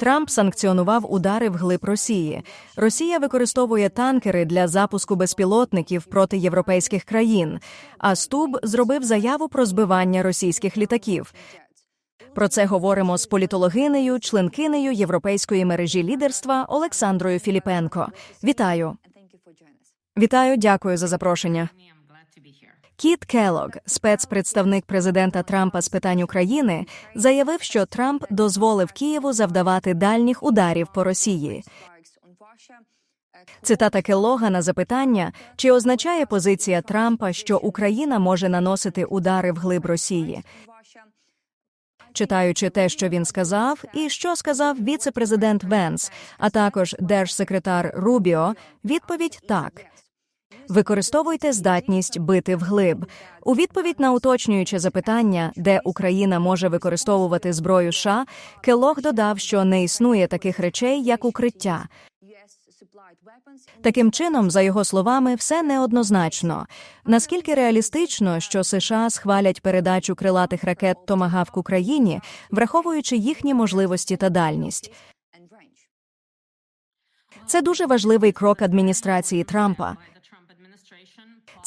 Трамп санкціонував удари вглиб Росії. Росія використовує танкери для запуску безпілотників проти європейських країн. А Стуб зробив заяву про збивання російських літаків. Про це говоримо з політологинею, членкинею європейської мережі лідерства Олександрою Філіпенко. Вітаю, вітаю, дякую за запрошення. Кіт Келлог, спецпредставник президента Трампа з питань України, заявив, що Трамп дозволив Києву завдавати дальніх ударів по Росії. Цитата Келлога на запитання, чи означає позиція Трампа, що Україна може наносити удари вглиб Росії. Читаючи те, що він сказав, і що сказав віце-президент Венс, а також держсекретар Рубіо, відповідь так. Використовуйте здатність бити вглиб. У відповідь на уточнююче запитання, де Україна може використовувати зброю США, Келлог додав, що не існує таких речей, як укриття. Таким чином, за його словами, все неоднозначно. Наскільки реалістично, що США схвалять передачу крилатих ракет Томагавк Україні, враховуючи їхні можливості та дальність. Це дуже важливий крок адміністрації Трампа.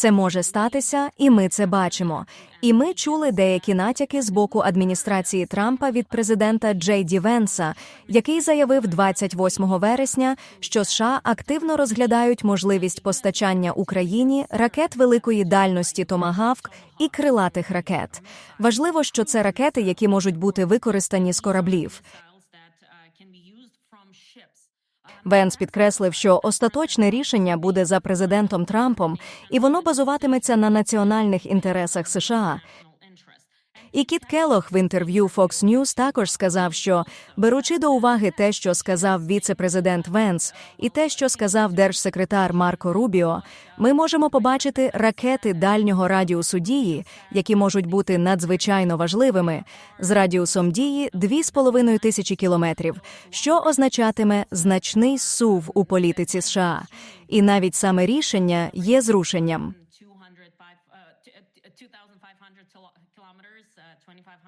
Це може статися, і ми це бачимо. І ми чули деякі натяки з боку адміністрації Трампа від президента Джей Ді Венса, який заявив 28 вересня, що США активно розглядають можливість постачання Україні ракет великої дальності Томагавк і крилатих ракет. Важливо, що це ракети, які можуть бути використані з кораблів. Венс підкреслив, що остаточне рішення буде за президентом Трампом, і воно базуватиметься на національних інтересах США. І Кіт Келох в інтерв'ю Fox News також сказав, що беручи до уваги те, що сказав віце-президент Венс, і те, що сказав держсекретар Марко Рубіо, ми можемо побачити ракети дальнього радіусу дії, які можуть бути надзвичайно важливими, з радіусом дії 2,5 тисячі кілометрів, що означатиме значний сув у політиці США. І навіть саме рішення є зрушенням.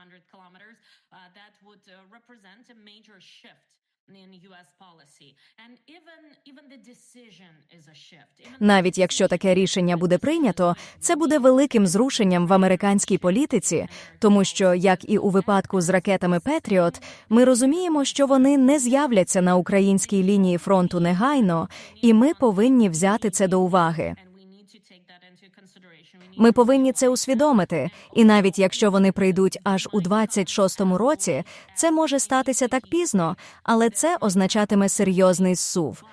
200 kilometers, that would represent a major shift навіть якщо таке рішення буде прийнято, це буде великим зрушенням в американській політиці, тому що, як і у випадку з ракетами Петріот, ми розуміємо, що вони не з'являться на українській лінії фронту негайно, і ми повинні взяти це до уваги. Ми повинні це усвідомити, і навіть якщо вони прийдуть аж у 26-му році, це може статися так пізно, але це означатиме серйозний зсув.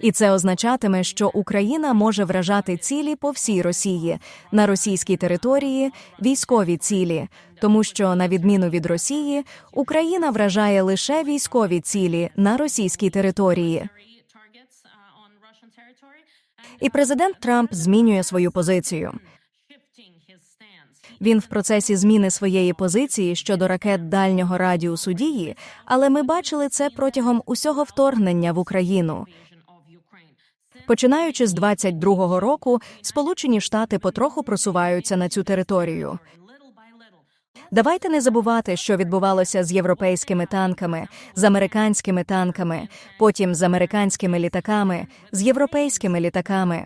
І це означатиме, що Україна може вражати цілі по всій Росії на російській території, військові цілі, тому що, на відміну від Росії, Україна вражає лише військові цілі на російській території. І президент Трамп змінює свою позицію. Він в процесі зміни своєї позиції щодо ракет дальнього радіусу дії, але ми бачили це протягом усього вторгнення в Україну. Починаючи з 22-го року, Сполучені Штати потроху просуваються на цю територію. Давайте не забувати, що відбувалося з європейськими танками, з американськими танками, потім з американськими літаками, з європейськими літаками.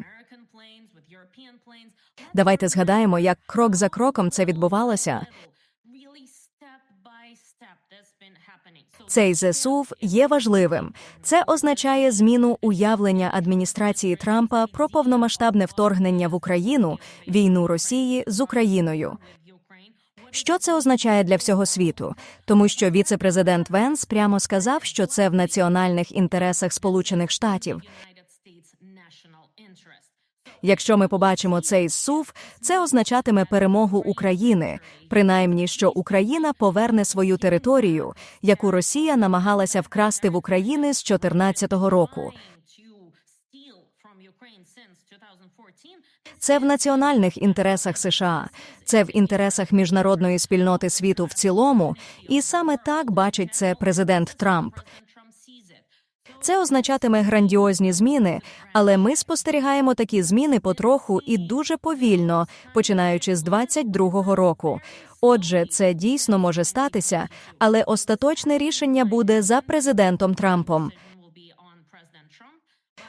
Давайте згадаємо, як крок за кроком це відбувалося. Цей зесув є важливим. Це означає зміну уявлення адміністрації Трампа про повномасштабне вторгнення в Україну, війну Росії з Україною. Що це означає для всього світу? Тому що віце-президент Венс прямо сказав, що це в національних інтересах Сполучених Штатів. Якщо ми побачимо цей зсув, це означатиме перемогу України, принаймні, що Україна поверне свою територію, яку Росія намагалася вкрасти в України з 2014 року. Це в національних інтересах США, це в інтересах міжнародної спільноти світу в цілому, і саме так бачить це президент Трамп. Це означатиме грандіозні зміни, але ми спостерігаємо такі зміни потроху і дуже повільно, починаючи з 22-го року. Отже, це дійсно може статися, але остаточне рішення буде за президентом Трампом.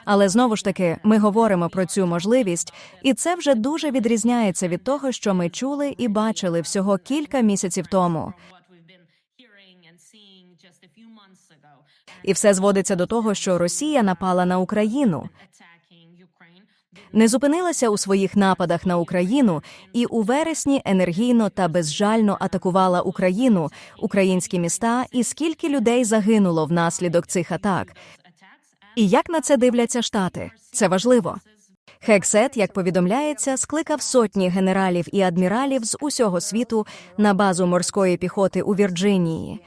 Але знову ж таки, ми говоримо про цю можливість, і це вже дуже відрізняється від того, що ми чули і бачили всього кілька місяців тому. І все зводиться до того, що Росія напала на Україну. Не зупинилася у своїх нападах на Україну і у вересні енергійно та безжально атакувала Україну, українські міста і скільки людей загинуло внаслідок цих атак. І як на це дивляться штати? Це важливо. Хексет, як повідомляється, скликав сотні генералів і адміралів з усього світу на базу морської піхоти у Вірджинії.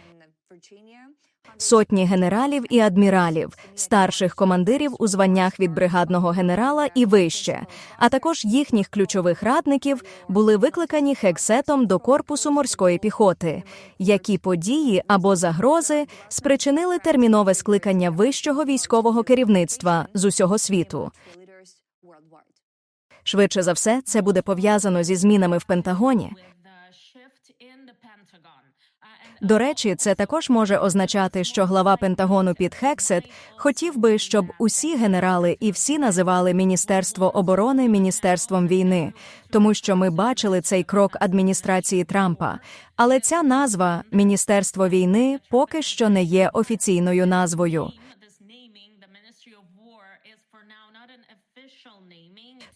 Сотні генералів і адміралів, старших командирів у званнях від бригадного генерала і вище, а також їхніх ключових радників були викликані хексетом до корпусу морської піхоти. Які події або загрози спричинили термінове скликання вищого військового керівництва з усього світу? Швидше за все, це буде пов'язано зі змінами в Пентагоні. До речі, це також може означати, що глава Пентагону Піт Хексет хотів би, щоб усі генерали і всі називали Міністерство оборони міністерством війни, тому що ми бачили цей крок адміністрації Трампа. Але ця назва Міністерство війни поки що не є офіційною назвою.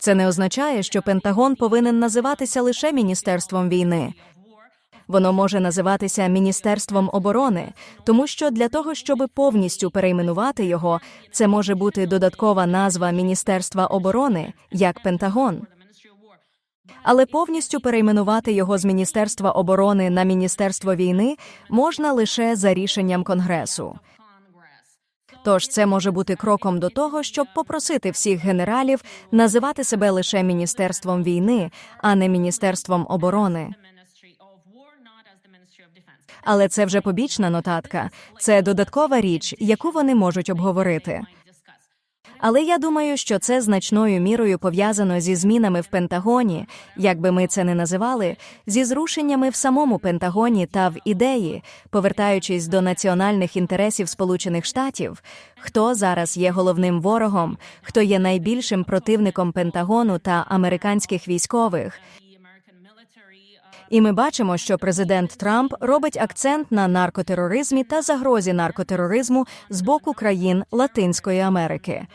Це не означає, що Пентагон повинен називатися лише Міністерством війни. Воно може називатися Міністерством оборони, тому що для того, щоб повністю перейменувати його, це може бути додаткова назва Міністерства оборони, як Пентагон. Але повністю перейменувати його з Міністерства оборони на Міністерство війни можна лише за рішенням Конгресу. Тож це може бути кроком до того, щоб попросити всіх генералів називати себе лише Міністерством війни, а не Міністерством оборони. Але це вже побічна нотатка. Це додаткова річ, яку вони можуть обговорити. Але я думаю, що це значною мірою пов'язано зі змінами в Пентагоні, як би ми це не називали, зі зрушеннями в самому Пентагоні та в ідеї, повертаючись до національних інтересів Сполучених Штатів, хто зараз є головним ворогом, хто є найбільшим противником Пентагону та американських військових. І ми бачимо, що президент Трамп робить акцент на наркотероризмі та загрозі наркотероризму з боку країн Латинської Америки.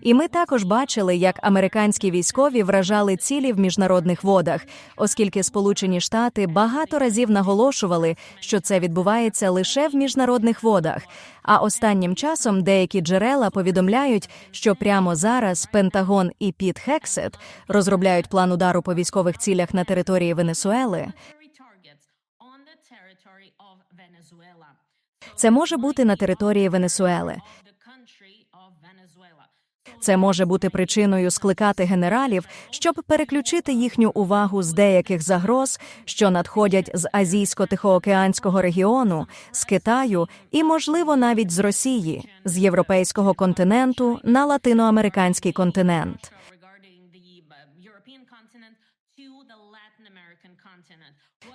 І ми також бачили, як американські військові вражали цілі в міжнародних водах, оскільки Сполучені Штати багато разів наголошували, що це відбувається лише в міжнародних водах. А останнім часом деякі джерела повідомляють, що прямо зараз Пентагон і Піт Хексет розробляють план удару по військових цілях на території Венесуели. Це може бути на території Венесуели. Це може бути причиною скликати генералів, щоб переключити їхню увагу з деяких загроз, що надходять з азійсько-тихоокеанського регіону, з Китаю і, можливо, навіть з Росії, з європейського континенту на латиноамериканський континент.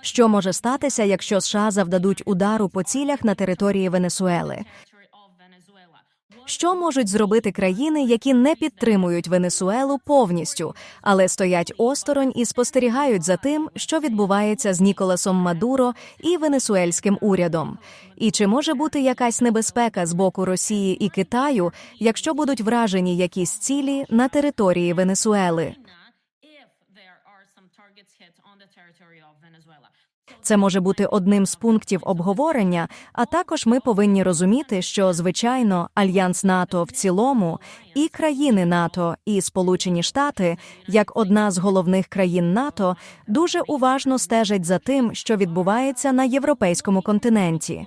Що може статися, якщо США завдадуть удару по цілях на території Венесуели? Що можуть зробити країни, які не підтримують Венесуелу повністю, але стоять осторонь і спостерігають за тим, що відбувається з Ніколасом Мадуро і венесуельським урядом? І чи може бути якась небезпека з боку Росії і Китаю, якщо будуть вражені якісь цілі на території Венесуели? Це може бути одним з пунктів обговорення. А також ми повинні розуміти, що звичайно альянс НАТО в цілому і країни НАТО, і Сполучені Штати, як одна з головних країн НАТО, дуже уважно стежать за тим, що відбувається на європейському континенті.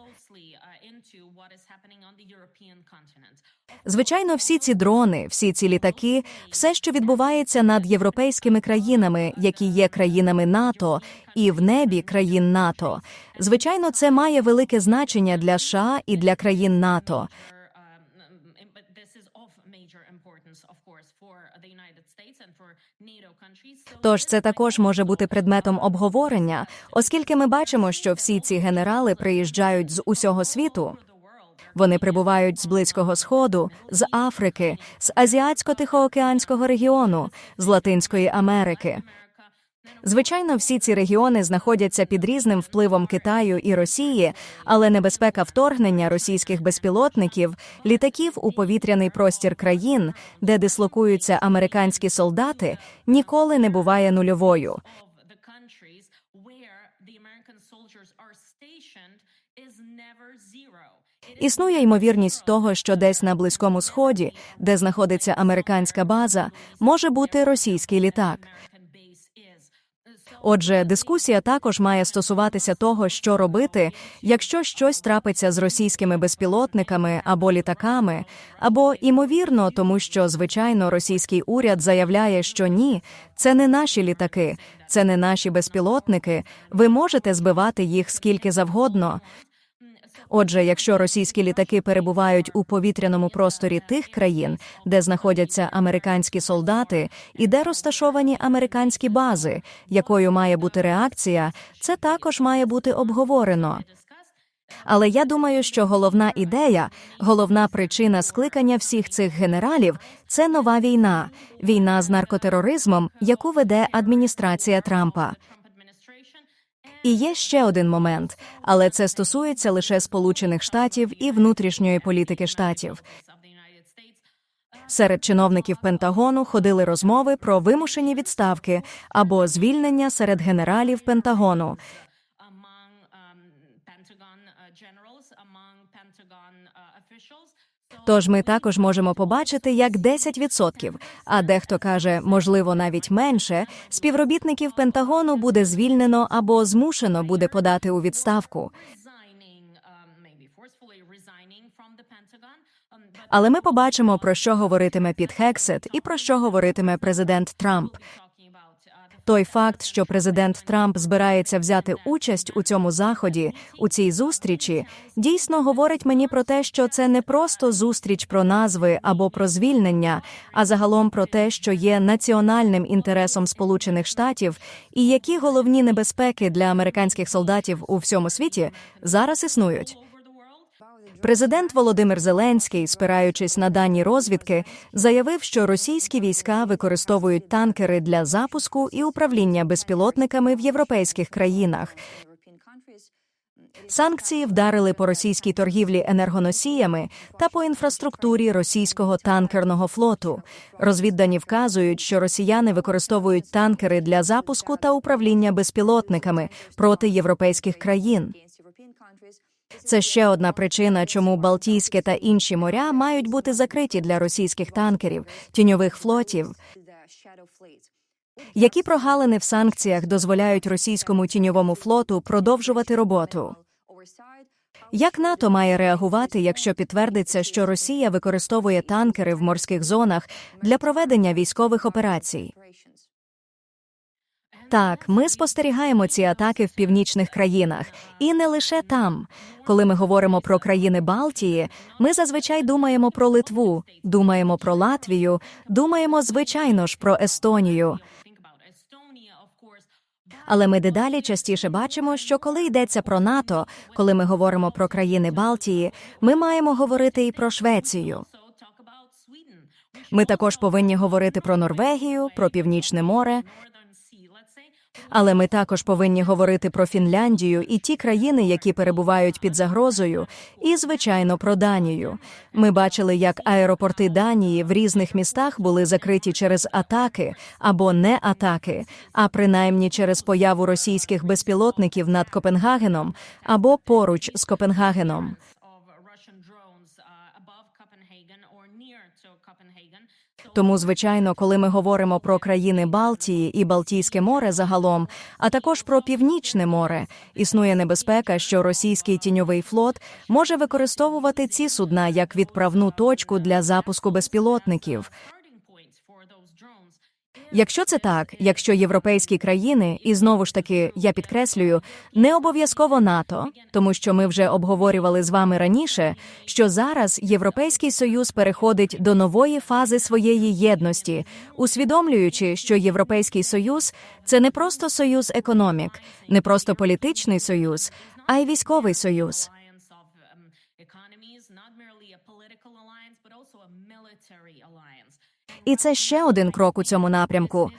Звичайно, всі ці дрони, всі ці літаки, все, що відбувається над європейськими країнами, які є країнами НАТО, і в небі країн НАТО. Звичайно, це має велике значення для США і для країн НАТО. Тож це також може бути предметом обговорення, оскільки ми бачимо, що всі ці генерали приїжджають з усього світу. Вони прибувають з Близького Сходу, з Африки, з Азіатсько-Тихоокеанського регіону, з Латинської Америки. Звичайно, всі ці регіони знаходяться під різним впливом Китаю і Росії, але небезпека вторгнення російських безпілотників, літаків у повітряний простір країн, де дислокуються американські солдати, ніколи не буває нульовою. is never zero. Існує ймовірність того, що десь на Близькому Сході, де знаходиться американська база, може бути російський літак. Отже, дискусія також має стосуватися того, що робити, якщо щось трапиться з російськими безпілотниками або літаками, або імовірно, тому що звичайно російський уряд заявляє, що ні, це не наші літаки, це не наші безпілотники. Ви можете збивати їх скільки завгодно. Отже, якщо російські літаки перебувають у повітряному просторі тих країн, де знаходяться американські солдати, і де розташовані американські бази, якою має бути реакція, це також має бути обговорено. Але я думаю, що головна ідея, головна причина скликання всіх цих генералів це нова війна, війна з наркотероризмом, яку веде адміністрація Трампа. І є ще один момент, але це стосується лише Сполучених Штатів і внутрішньої політики штатів. Серед чиновників Пентагону ходили розмови про вимушені відставки або звільнення серед генералів Пентагону. Тож ми також можемо побачити, як 10%, а дехто каже, можливо, навіть менше, співробітників Пентагону буде звільнено або змушено буде подати у відставку. Але ми побачимо, про що говоритиме Піт Хексет і про що говоритиме президент Трамп. Той факт, що президент Трамп збирається взяти участь у цьому заході, у цій зустрічі, дійсно говорить мені про те, що це не просто зустріч про назви або про звільнення, а загалом про те, що є національним інтересом Сполучених Штатів, і які головні небезпеки для американських солдатів у всьому світі зараз існують. Президент Володимир Зеленський, спираючись на дані розвідки, заявив, що російські війська використовують танкери для запуску і управління безпілотниками в європейських країнах. Санкції вдарили по російській торгівлі енергоносіями та по інфраструктурі російського танкерного флоту. Розвіддані вказують, що росіяни використовують танкери для запуску та управління безпілотниками проти європейських країн. Це ще одна причина, чому Балтійське та інші моря мають бути закриті для російських танкерів, тіньових флотів. Які прогалини в санкціях дозволяють російському тіньовому флоту продовжувати роботу? Як НАТО має реагувати, якщо підтвердиться, що Росія використовує танкери в морських зонах для проведення військових операцій? Так, ми спостерігаємо ці атаки в північних країнах, і не лише там. Коли ми говоримо про країни Балтії, ми зазвичай думаємо про Литву, думаємо про Латвію, думаємо звичайно ж про Естонію. Але ми дедалі частіше бачимо, що коли йдеться про НАТО, коли ми говоримо про країни Балтії, ми маємо говорити і про Швецію. Ми також повинні говорити про Норвегію, про Північне море. Але ми також повинні говорити про Фінляндію і ті країни, які перебувають під загрозою, і звичайно про Данію. Ми бачили, як аеропорти Данії в різних містах були закриті через атаки або не атаки, а принаймні через появу російських безпілотників над Копенгагеном або поруч з Копенгагеном. Тому, звичайно, коли ми говоримо про країни Балтії і Балтійське море загалом, а також про Північне море, існує небезпека, що російський тіньовий флот може використовувати ці судна як відправну точку для запуску безпілотників. Якщо це так, якщо європейські країни, і знову ж таки я підкреслюю, не обов'язково НАТО, тому що ми вже обговорювали з вами раніше, що зараз Європейський Союз переходить до нової фази своєї єдності, усвідомлюючи, що Європейський Союз це не просто союз економік, не просто політичний союз, а й військовий союз. І це ще один крок у цьому напрямку.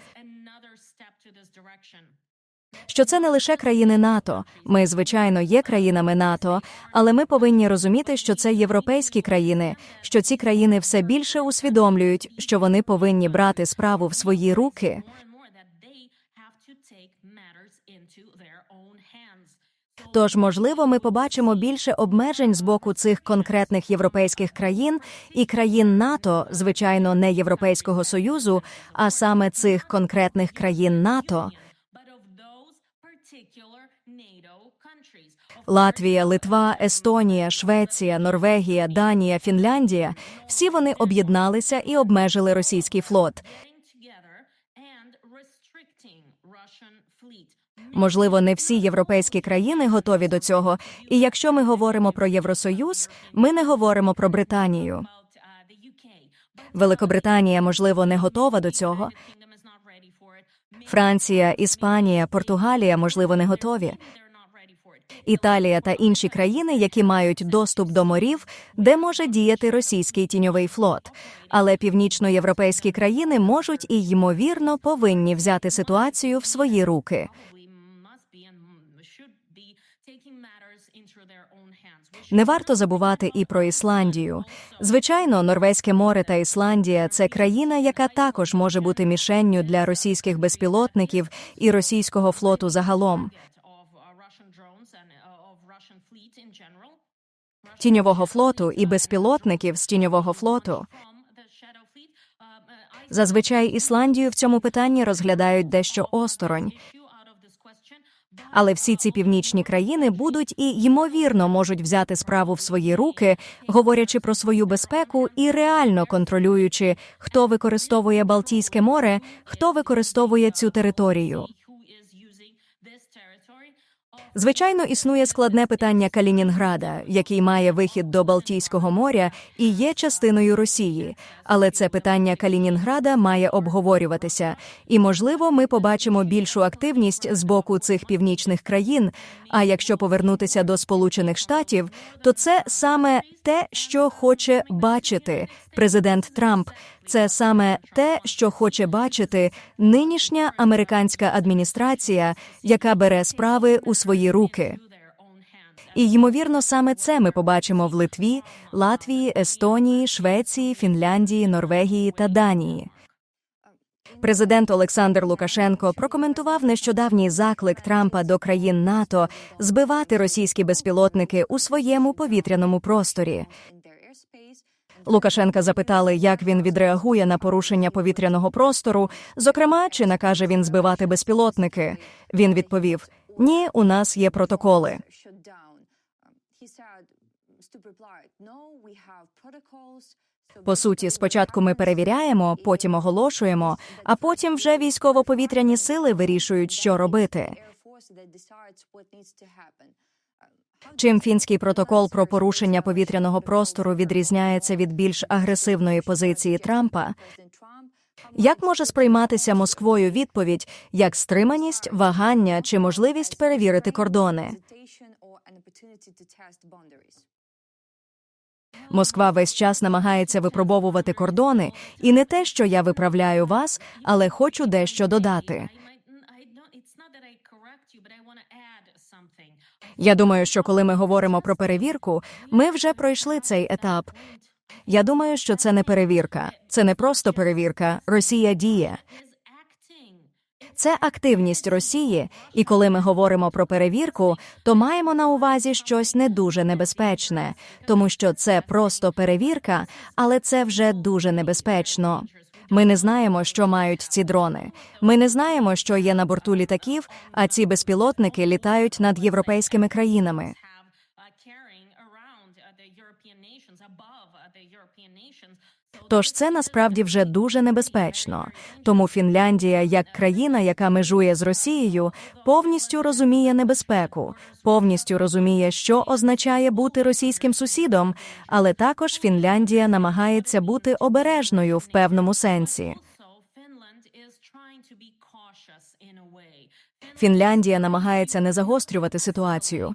Що це не лише країни НАТО. Ми, звичайно, є країнами НАТО, але ми повинні розуміти, що це європейські країни, що ці країни все більше усвідомлюють, що вони повинні брати справу в свої руки. Тож, можливо, ми побачимо більше обмежень з боку цих конкретних європейських країн і країн НАТО, звичайно, не Європейського союзу, а саме цих конкретних країн НАТО. Латвія, Литва, Естонія, Швеція, Норвегія, Данія, Фінляндія всі вони об'єдналися і обмежили російський флот. Можливо, не всі європейські країни готові до цього. І якщо ми говоримо про Євросоюз, ми не говоримо про Британію. Великобританія, можливо, не готова до цього. Франція, Іспанія, Португалія, можливо, не готові. Італія та інші країни, які мають доступ до морів, де може діяти російський тіньовий флот. Але північноєвропейські країни можуть і ймовірно повинні взяти ситуацію в свої руки. Не варто забувати і про Ісландію. Звичайно, Норвезьке море та Ісландія це країна, яка також може бути мішенню для російських безпілотників і російського флоту загалом. Тіньового флоту і безпілотників з тіньового флоту. Зазвичай Ісландію в цьому питанні розглядають дещо осторонь. Але всі ці північні країни будуть і ймовірно можуть взяти справу в свої руки, говорячи про свою безпеку і реально контролюючи, хто використовує Балтійське море, хто використовує цю територію. Звичайно, існує складне питання Калінінграда, який має вихід до Балтійського моря і є частиною Росії. Але це питання Калінінграда має обговорюватися, і можливо, ми побачимо більшу активність з боку цих північних країн. А якщо повернутися до Сполучених Штатів, то це саме те, що хоче бачити президент Трамп. Це саме те, що хоче бачити нинішня американська адміністрація, яка бере справи у свої руки. І ймовірно, саме це ми побачимо в Литві, Латвії, Естонії, Швеції, Фінляндії, Норвегії та Данії. Президент Олександр Лукашенко прокоментував нещодавній заклик Трампа до країн НАТО збивати російські безпілотники у своєму повітряному просторі. Лукашенка запитали, як він відреагує на порушення повітряного простору, зокрема, чи накаже він збивати безпілотники. Він відповів: Ні, у нас є протоколи. По суті, спочатку ми перевіряємо, потім оголошуємо, а потім вже військово-повітряні сили вирішують, що робити. Um, Чим фінський протокол про порушення повітряного простору відрізняється від більш агресивної позиції Трампа? Як може сприйматися Москвою відповідь як стриманість, вагання чи можливість перевірити кордони? Москва весь час намагається випробовувати кордони, і не те, що я виправляю вас, але хочу дещо додати. Я думаю, що коли ми говоримо про перевірку, ми вже пройшли цей етап. Я думаю, що це не перевірка, це не просто перевірка. Росія діє. Це активність Росії, і коли ми говоримо про перевірку, то маємо на увазі щось не дуже небезпечне, тому що це просто перевірка, але це вже дуже небезпечно. Ми не знаємо, що мають ці дрони. Ми не знаємо, що є на борту літаків, а ці безпілотники літають над європейськими країнами. Тож це насправді вже дуже небезпечно. Тому Фінляндія, як країна, яка межує з Росією, повністю розуміє небезпеку, повністю розуміє, що означає бути російським сусідом, але також Фінляндія намагається бути обережною в певному сенсі. Фінляндія намагається не загострювати ситуацію.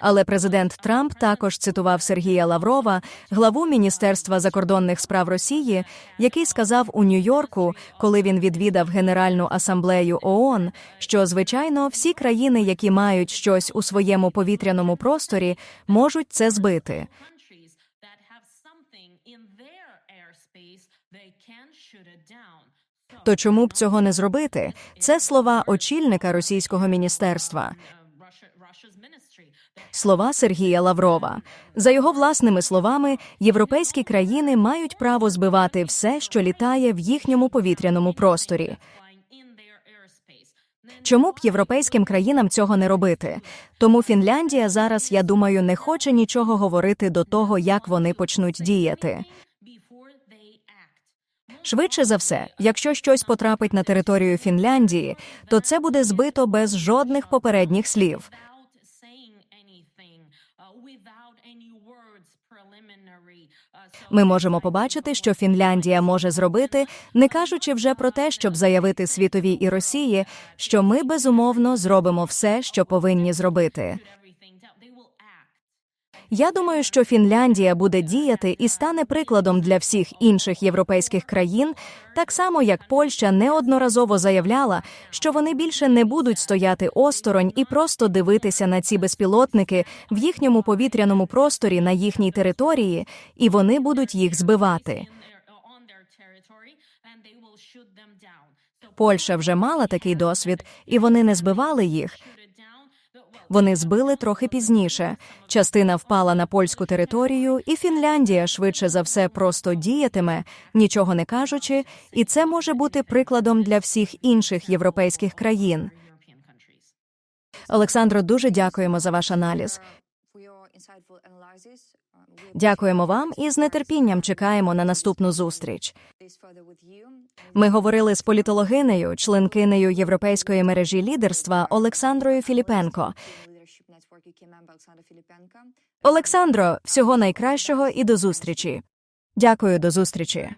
Але президент Трамп також цитував Сергія Лаврова, главу Міністерства закордонних справ Росії, який сказав у Нью-Йорку, коли він відвідав Генеральну асамблею ООН, що звичайно всі країни, які мають щось у своєму повітряному просторі, можуть це збити. То чому б цього не зробити? Це слова очільника російського міністерства. Слова Сергія Лаврова. За його власними словами, європейські країни мають право збивати все, що літає в їхньому повітряному просторі. Чому б європейським країнам цього не робити? Тому Фінляндія зараз, я думаю, не хоче нічого говорити до того, як вони почнуть діяти. Швидше за все, якщо щось потрапить на територію Фінляндії, то це буде збито без жодних попередніх слів. Ми можемо побачити, що Фінляндія може зробити, не кажучи вже про те, щоб заявити світові і Росії, що ми безумовно зробимо все, що повинні зробити. Я думаю, що Фінляндія буде діяти і стане прикладом для всіх інших європейських країн, так само як Польща неодноразово заявляла, що вони більше не будуть стояти осторонь і просто дивитися на ці безпілотники в їхньому повітряному просторі на їхній території, і вони будуть їх збивати. Польща вже мала такий досвід, і вони не збивали їх. Вони збили трохи пізніше. Частина впала на польську територію, і Фінляндія швидше за все просто діятиме, нічого не кажучи, і це може бути прикладом для всіх інших європейських країн. Олександро, дуже дякуємо за ваш аналіз. Дякуємо вам і з нетерпінням чекаємо на наступну зустріч. Ми говорили з політологинею, членкинею Європейської мережі лідерства Олександрою Філіпенко. Олександро, всього найкращого і до зустрічі. Дякую, до зустрічі.